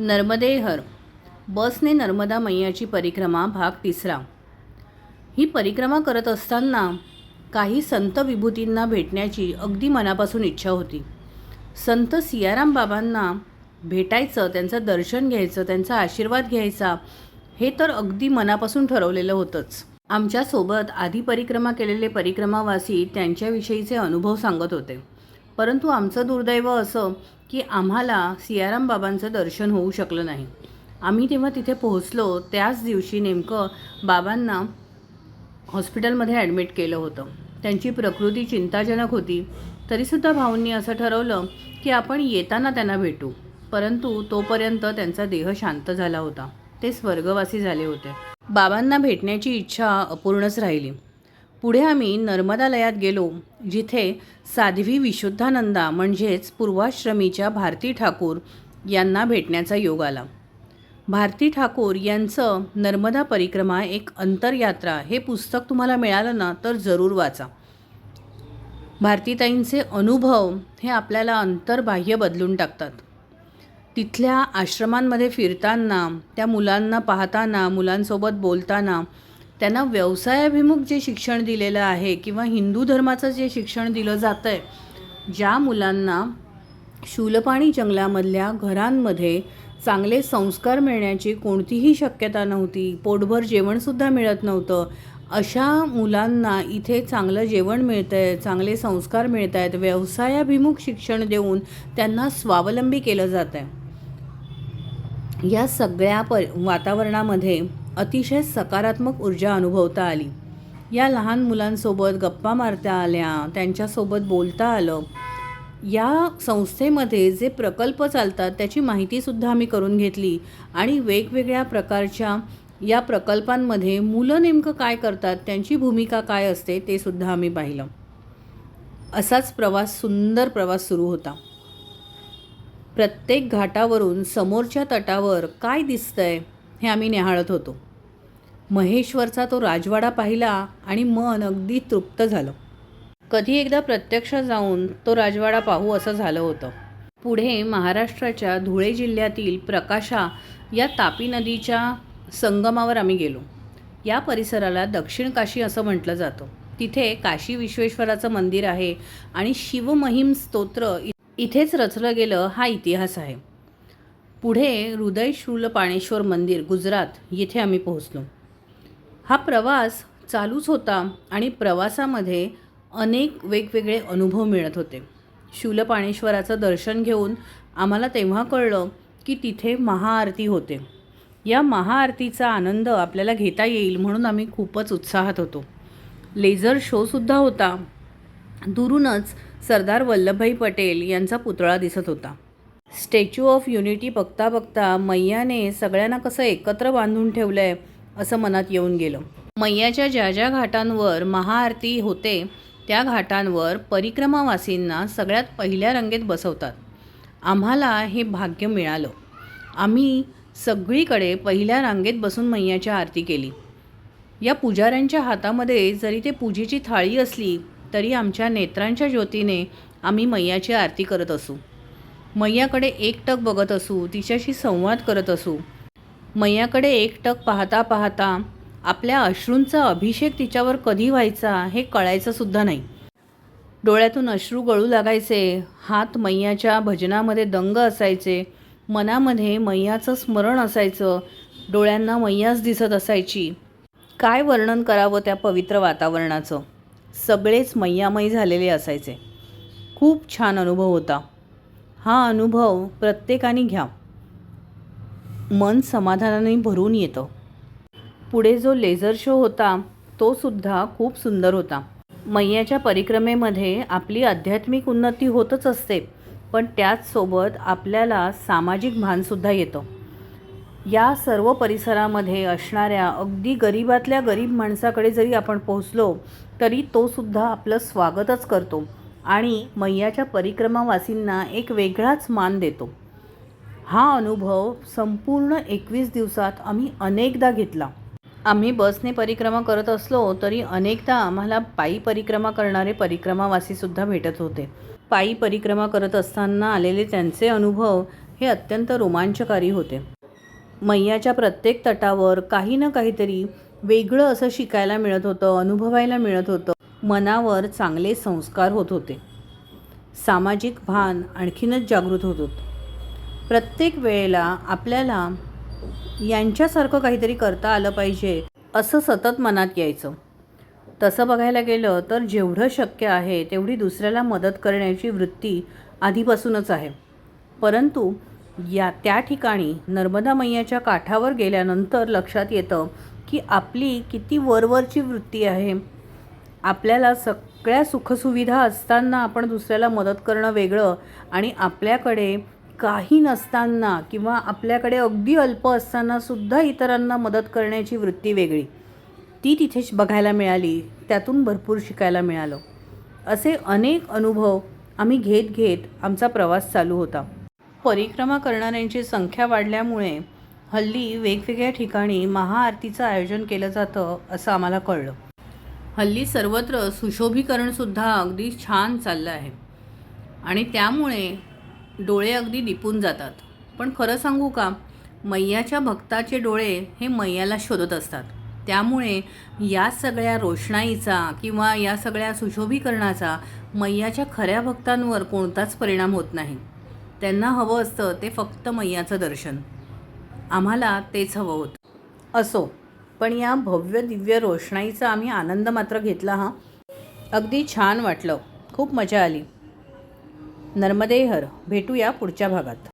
नर्मदेहर. बसने नर्मदा मैयाची परिक्रमा भाग तिसरा. ही परिक्रमा करत असताना काही संत विभूतींना भेटण्याची अगदी मनापासून इच्छा होती. संत सियाराम बाबांना भेटायचं त्यांचं दर्शन घ्यायचं त्यांचा आशीर्वाद घ्यायचा हे तर अगदी मनापासून ठरवलेलं होतंच. आमच्यासोबत आधी परिक्रमा केलेले परिक्रमावासी त्यांच्याविषयीचे अनुभव सांगत होते. परंतु आमचं दुर्दैव असं की आम्हाला सियाराम बाबांचं दर्शन होऊ शकलं नाही. आम्ही तेव्हा तिथे पोहोचलो त्याच दिवशी नेमकं बाबांना हॉस्पिटलमध्ये ॲडमिट केलं होतं. त्यांची प्रकृती चिंताजनक होती. तरीसुद्धा भाऊंनी असं ठरवलं की आपण येताना त्यांना भेटू. परंतु तोपर्यंत त्यांचा देह शांत झाला होता. ते स्वर्गवासी झाले होते. बाबांना भेटण्याची इच्छा अपूर्णच राहिली. पुढे आम्ही नर्मदालयात गेलो जिथे साध्वी विशुद्धानंदा म्हणजेच पूर्वाश्रमीच्या भारती ठाकूर यांना भेटण्याचा योग आला. भारती ठाकूर यांचं नर्मदा परिक्रमा एक अंतरयात्रा हे पुस्तक तुम्हाला मिळालं ना तर जरूर वाचा. भारतीताईंचे अनुभव हे आपल्याला अंतर्बाह्य बदलून टाकतात. तिथल्या आश्रमांमध्ये फिरताना त्या मुलांना पाहताना मुलांसोबत बोलताना त्यांना व्यवसायाभिमुख जे शिक्षण दिलेलं आहे किंवा हिंदू धर्माचं जे शिक्षण दिलं जातं आहे ज्या मुलांना शूलपाणी जंगलामधल्या घरांमध्ये चांगले संस्कार मिळण्याची कोणतीही शक्यता नव्हती पोटभर जेवणसुद्धा मिळत नव्हतं अशा मुलांना इथे चांगलं जेवण मिळतं आहे चांगले संस्कार मिळत आहेत व्यवसायाभिमुख शिक्षण देऊन त्यांना स्वावलंबी केलं जातं आहे या सगळ्या प वातावरणामध्ये अतिशय सकारात्मक ऊर्जा अनुभवता आली. या लहान मुलांसोबत गप्पा मारता आल्या त्यांच्यासोबत बोलता आलं. या संस्थेमध्ये जे प्रकल्प चालतात त्याची माहितीसुद्धा आम्ही करून घेतली आणि वेगवेगळ्या प्रकारच्या या प्रकल्पांमध्ये मुलं नेमकं काय करतात त्यांची भूमिका काय असते ते सुद्धा आम्ही पाहिलं. असाच प्रवास सुंदर प्रवास सुरू होता. प्रत्येक घाटावरून समोरच्या तटावर काय दिसतंय हे आम्ही निहाळत होतो. महेश्वरचा तो राजवाडा पाहिला आणि मन अगदी तृप्त झालं. कधी एकदा प्रत्यक्ष जाऊन तो राजवाडा पाहू असं झालं होतं. पुढे महाराष्ट्राच्या धुळे जिल्ह्यातील प्रकाशा या तापी नदीच्या संगमावर आम्ही गेलो. या परिसराला दक्षिण काशी असं म्हटलं जातं. तिथे काशी विश्वेश्वराचं मंदिर आहे आणि शिवमहिम स्तोत्र इ- इथेच रचलं गेलं हा इतिहास आहे. पुढे हृदय शूलपाणेश्वर मंदिर गुजरात येथे आम्ही पोहोचलो. हा प्रवास चालूच होता आणि प्रवासामध्ये अनेक वेगवेगळे अनुभव मिळत होते. शूलपाणेश्वराचं दर्शन घेऊन आम्हाला तेव्हा कळलं की तिथे महाआरती होते. या महाआरतीचा आनंद आपल्याला घेता येईल म्हणून आम्ही खूपच उत्साहात होतो. लेझर शोसुद्धा होता. दुरूनच सरदार वल्लभभाई पटेल यांचा पुतळा दिसत होता. स्टॅच्यू ऑफ युनिटी बघता बघता मैयाने सगळ्यांना कसं एकत्र बांधून ठेवलं आहे असं मनात येऊन गेलं. मैयाच्या ज्या ज्या घाटांवर महाआरती होते त्या घाटांवर परिक्रमावासींना सगळ्यात पहिल्या रंगेत बसवतात. आम्हाला हे भाग्य मिळालं. आम्ही सगळीकडे पहिल्या रांगेत बसून मैयाच्या आरती केली. या पुजाऱ्यांच्या हातामध्ये जरी ते पूजेची थाळी असली तरी आमच्या नेत्रांच्या ज्योतीने आम्ही मैयाची आरती करत असू. मैयाकडे एकटक बघत असू तिच्याशी संवाद करत असू. मैयाकडे एकटक पाहता पाहता आपल्या अश्रूंचा अभिषेक तिच्यावर कधी व्हायचा हे कळायचं सुद्धा नाही. डोळ्यातून अश्रू गळू लागायचे हात मैयाच्या भजनामध्ये दंग असायचे मनामध्ये मैयाचं स्मरण असायचं डोळ्यांना मैयाच दिसत असायची. काय वर्णन करावं त्या पवित्र वातावरणाचं? सगळेच मैयामयी झालेले असायचे. खूप छान अनुभव होता. हा अनुभव प्रत्येकाने घ्या. मन समाधानाने भरून येतं. पुढे जो लेझर शो होता तो सुद्धा खूप सुंदर होता. मैयाच्या परिक्रमेमध्ये आपली आध्यात्मिक उन्नती होतच असते पण त्याचसोबत आपल्याला सामाजिक भानसुद्धा येतं. या सर्व परिसरामध्ये असणाऱ्या अगदी गरिबातल्या गरीब माणसाकडे जरी आपण पोहोचलो तरी तो सुद्धा आपलं स्वागतच करतो. आणि मैयाच्या परिक्रमावासींना एक वेगळाच मान देतो. हा अनुभव संपूर्ण एकवीस दिवसात आम्ही अनेकदा घेतला. आम्ही बसने परिक्रमा करत असलो तरी अनेकदा आम्हाला पायी परिक्रमा करणारे परिक्रमावासीसुद्धा भेटत होते. पायी परिक्रमा करत असताना आलेले त्यांचे अनुभव हे अत्यंत रोमांचकारी होते. मैयाच्या प्रत्येक तटावर काही ना काहीतरी वेगळं असं शिकायला मिळत होतं अनुभवायला मिळत होतं. मनावर चांगले संस्कार होत होते. सामाजिक भान आणखीनच जागृत होत होतं. प्रत्येक वेळेला आपल्याला यांच्यासारखं काहीतरी करता आलं पाहिजे असं सतत मनात यायचं. तसं बघायला गेलं तर जेवढं शक्य आहे तेवढी दुसऱ्याला मदत करण्याची वृत्ती आधीपासूनच आहे. परंतु या त्या ठिकाणी नर्मदा मैयाच्या काठावर गेल्यानंतर लक्षात येतं की आपली किती वरवरची वृत्ती आहे. आपल्याला सगळ्या सुखसुविधा असताना आपण दुसऱ्याला मदत करणं वेगळं आणि आपल्याकडे काही नसताना किंवा आपल्याकडे अगदी अल्प असताना सुद्धा इतरांना मदत करण्याची वृत्ती वेगळी. ती तिथे बघायला मिळाली त्यातून भरपूर शिकायला मिळालं. असे अनेक अनुभव आम्ही घेत घेत आमचा प्रवास चालू होता. परिक्रमा करणाऱ्यांची संख्या वाढल्यामुळे हल्ली वेगवेगळ्या ठिकाणी महाआरतीचं आयोजन केलं जातं असं आम्हाला कळलं. हल्ली सर्वत्र सुशोभीकरणसुद्धा अगदी छान चाललं आहे. आणि त्यामुळे डोळे अगदी दिपून जातात. पण खरं सांगू का? मैयाच्या भक्ताचे डोळे हे मैयाला शोधत असतात. त्यामुळे या सगळ्या रोषणाईचा किंवा या सगळ्या सुशोभीकरणाचा मैयाच्या खऱ्या भक्तांवर कोणताच परिणाम होत नाही. त्यांना हवं असतं ते फक्त मैयाचं दर्शन. आम्हाला तेच हवं होतं. असो. पण या भव्य दिव्य रोषणाईचा आम्ही आनंद मात्र घेतला हा. अगदी छान वाटलं. खूप मजा आली. नर्मदेहर भेटूया पुढच्या भागात.